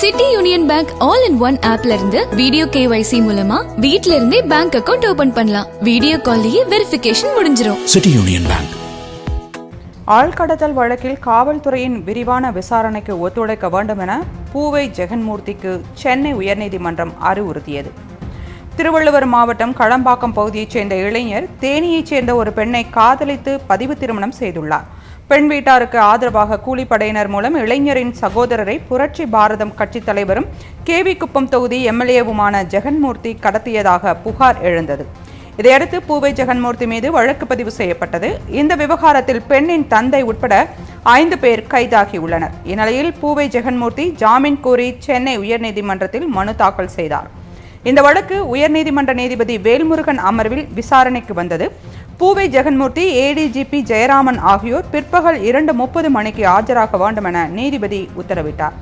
City Union Bank all in one ஆப்ல இருந்து video KYC மூலமா வீட்ல இருந்தே பேங்க் அக்கவுண்ட் ஓபன் பண்ணலாம். வீடியோ கால்லயே வெரிஃபிகேஷன் முடிஞ்சிரும். City Union Bank. ஆழ்கடத்தல் வழக்கில் காவல்துறையின் விரிவான விசாரணைக்கு ஒத்துழைக்க வேண்டும் என பூவை ஜெகன்மூர்த்திக்கு சென்னை உயர்நீதிமன்றம் அறிவுறுத்தியது. திருவள்ளுவர் மாவட்டம் களம்பாக்கம் பகுதியைச் சேர்ந்த இளைஞர் தேனியைச் சேர்ந்த ஒரு பெண்ணை காதலித்து பதிவு திருமணம் செய்துள்ளார். பெண் வீட்டாருக்கு ஆதரவாக கூலிப்படையினர் மூலம் இளைஞரின் சகோதரரை புரட்சி பாரதம் கட்சித் தலைவரும் கேவி குப்பம் தொகுதி எம்எல்ஏவுமான ஜெகன்மூர்த்தி கடத்தியதாக புகார் எழுந்தது. இதையடுத்து பூவை ஜெகன்மூர்த்தி மீது வழக்கு பதிவு செய்யப்பட்டது. இந்த விவகாரத்தில் பெண்ணின் தந்தை உட்பட ஐந்து பேர் கைதாகியுள்ளனர். இந்நிலையில் பூவை ஜெகன்மூர்த்தி ஜாமீன் கோரி சென்னை உயர்நீதிமன்றத்தில் மனு தாக்கல் செய்தார். இந்த வழக்கு உயர்நீதிமன்ற நீதிபதி வேல்முருகன் அமர்வில் விசாரணைக்கு வந்தது. பூவை ஜெகன்மூர்த்தி ஏடிஜிபி ஜெயராமன் ஆகியோர் பிற்பகல் இரண்டு முப்பது மணிக்கு ஆஜராக வேண்டும் என நீதிபதி உத்தரவிட்டார்.